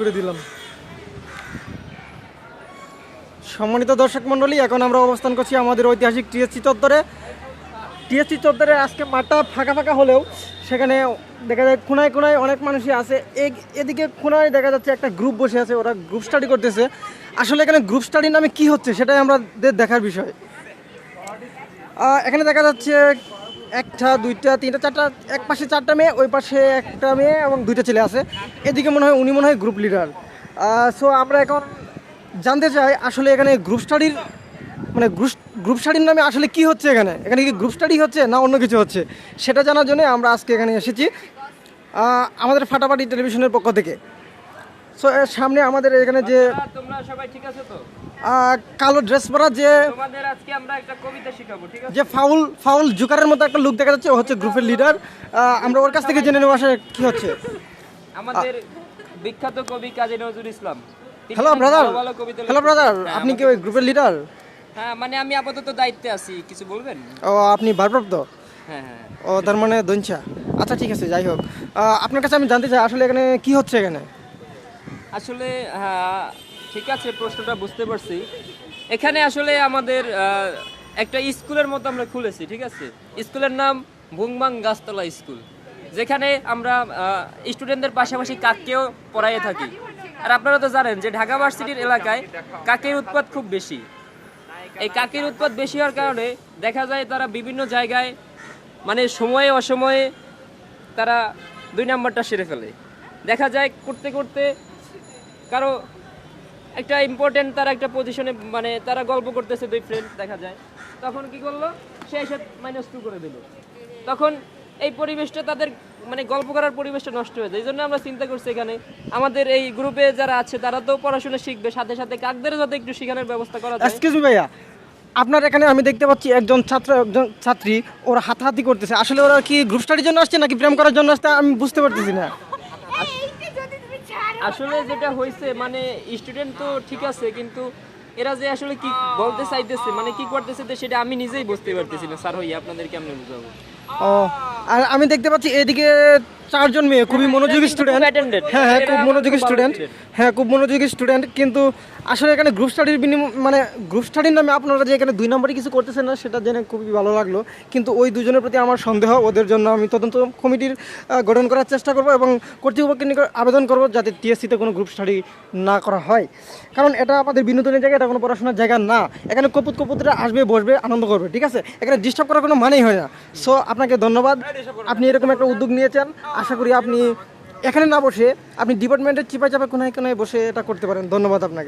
করে দিলাম। সম্মানিত দর্শক মণ্ডলী, এখন আমরা অবস্থান করছি আমাদের ঐতিহাসিক টিএসসি চত্বরে। টিএসসি চত্বরে আজকে মাঠটা ফাঁকা ফাঁকা হলেও সেখানে দেখা যায় কোনায় কোনায় অনেক মানুষই আছে। এদিকে কোনায় দেখা যাচ্ছে একটা গ্রুপ বসে আছে, ওরা গ্রুপ স্টাডি করতেছে। আসলে এখানে গ্রুপ স্টাডির নামে কি হচ্ছে সেটাই আমাদের দেখার বিষয়। এখানে দেখা যাচ্ছে একটা, দুইটা, তিনটা, চারটা, এক পাশে চারটা মেয়ে, ওই পাশে একটা মেয়ে এবং দুইটা ছেলে আছে। এদিকে মনে হয় উনি মনে হয় গ্রুপ লিডার সো আমরা এখন জানতে চাই, আসলে এখানে গ্রুপ স্টাডির মানে গ্রুপ গ্রুপ স্টাডির নামে আসলে কি হচ্ছে এখানে? এখানে কি গ্রুপ স্টাডি হচ্ছে না অন্য কিছু হচ্ছে? সেটা জানার জন্য আমরা আজকে এখানে এসেছি আমাদের ফাটাফাটি টেলিভিশনের পক্ষ থেকে। সো সামনে আমাদের এখানে যে তোমরা সবাই ঠিক আছে তো? কালো ড্রেস পরা যে তোমাদের আজকে আমরা একটা কবিতা শিখাবো ঠিক আছে? যে ফাউল ফাউল জুকারের মতো একটা লুক দেখা যাচ্ছে ও হচ্ছে গ্রুপের লিডার আমরা ওর কাছ থেকে জেনে নেব আসলে কি হচ্ছে। আমাদের বিখ্যাত কবি Kazi Nazrul Islam. Hello brother hello. Brother আপনি কি ওই গ্রুপের লিডার হ্যাঁ মানে আমি আপাতত দায়িত্বে আছি কিছু বলবেন? ও আপনি ভারপ্রাপ্ত? হ্যাঁ হ্যাঁ। ও তার মানে দঞ্চা আচ্ছা ঠিক আছে যাই হোক। আপনার কাছে আমি জানতে চাই আসলে এখানে কি হচ্ছে এখানে? আসলে হ্যাঁ ঠিক আছে, প্রশ্নটা বুঝতে পারছি। এখানে আসলে আমাদের একটা স্কুলের মতো আমরা খুলেছি, ঠিক আছে? স্কুলের নাম ভুংবাং গাছতলা স্কুল, যেখানে আমরা স্টুডেন্টদের পাশাপাশি কাককেও পড়াইয়ে থাকি। আর আপনারা তো জানেন যে ঢাকা ভার্সিটির এলাকায় কাকের উৎপাদ খুব বেশি। এই কাকের উৎপাদ বেশি হওয়ার কারণে দেখা যায় তারা বিভিন্ন জায়গায় মানে সময়ে অসময়ে তারা দুই নাম্বারটা সেরে ফেলে। দেখা যায় করতে করতে কারও একটা ইম্পর্টেন্ট তারা একটা পজিশনে মানে তারা গল্প করতেছে দুই ফ্রেন্ড দেখা যায়। তখন কি করল? সে এসে মাইনাস টু করে দিল। তখন এই পরিবেশটা তাদের মানে গল্প করার পরিবেশটা নষ্ট হয়ে যায়। এই জন্য আমরা চিন্তা করছি এখানে, আমাদের এই গ্রুপে যারা আছে, তারা তো পড়াশোনা শিখবে, সাথে সাথে কাকদের যাতে একটু শেখানোর ব্যবস্থা করা যায়। ভাইয়া, আপনার এখানে আমি দেখতে পাচ্ছি একজন ছাত্র, একজন ছাত্রী, ওরা হাতাহাতি করতেছে। আসলে ওরা কি গ্রুপ স্টাডির জন্য আসছে নাকি প্রেম করার জন্য আসছে? আমি বুঝতে পারতেছি না। আসলে যেটা হয়েছে মানে স্টুডেন্ট তো ঠিক আছে কিন্তু এরা যে আসলে কি বলতে চাইতেছে মানে কি করতেছে সেটা আমি নিজেই বুঝতে পারতেছি না। স্যার হই আপনাদের কেমনে বুঝাবো? ও আর আমি দেখতে পাচ্ছি এদিকে চারজন মেয়ে খুবই মনোযোগী স্টুডেন্ট হ্যাঁ হ্যাঁ খুব মনোযোগী স্টুডেন্ট হ্যাঁ খুব মনোযোগী স্টুডেন্ট কিন্তু আসলে এখানে গ্রুপ স্টাডির বিনিময় মানে গ্রুপ স্টাডির নামে আপনারা যে এখানে দুই নম্বরে কিছু করতেছেন না, সেটা জেনে খুবই ভালো লাগল। কিন্তু ওই দুজনের প্রতি আমার সন্দেহ, ওদের জন্য আমি তদন্ত কমিটির গঠন করার চেষ্টা করব এবং কর্তৃপক্ষের নিকট আবেদন করব যাতে টিএসসিতে কোনো গ্রুপ স্টাডি না করা হয়। কারণ এটা আমাদের বিনোদনের জায়গা, এটা কোনো পড়াশোনার জায়গা না। এখানে কপুত কপুতরা আসবে, বসবে, আনন্দ করবে, ঠিক আছে? এখানে ডিস্টার্ব করার কোনো মানেই হয় না। সো আপনাকে ধন্যবাদ। আপনি এরকম একটা উদ্যোগ নিয়েছেন। আশা করি আপনি এখানে না বসে, আপনি ডিপার্টমেন্টের চিপায় চাপে কোনায় কোনায় বসে এটা করতে পারেন। ধন্যবাদ আপনাকে।